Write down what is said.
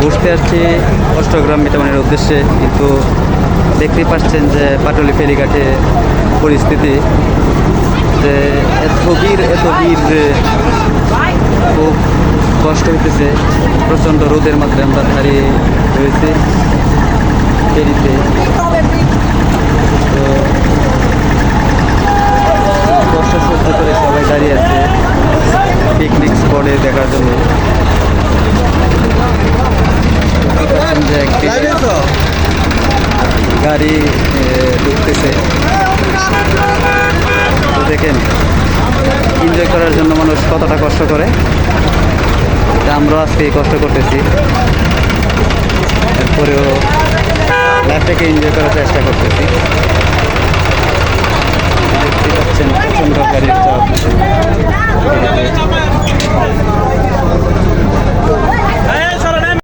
ঘুরতে আসছি অষ্টগ্রাম মিটামানের উদ্দেশ্যে। কিন্তু দেখতেই পাচ্ছেন যে পাটলি ফেরিঘাটে পরিস্থিতি যে এত ভিড় এত ভিড় খুব কষ্ট হইতেছে। প্রচণ্ড রোদের মধ্যে আমরা দাঁড়িয়ে রয়েছি ফেরিতে। তো কষ্ট সহ্য করে সবাই দাঁড়িয়ে আছে পিকনিক স্পটে দেখার জন্য। গাড়ি ঢুকতেছে। দেখেন এনজয় করার জন্য মানুষ কতটা কষ্ট করে। আমরা আজকে কষ্ট করতেছি। এরপরেও লাইফটাকে এনজয় করার চেষ্টা করতেছি। দেখতে পাচ্ছেন প্রচণ্ড গাড়ির চাপ।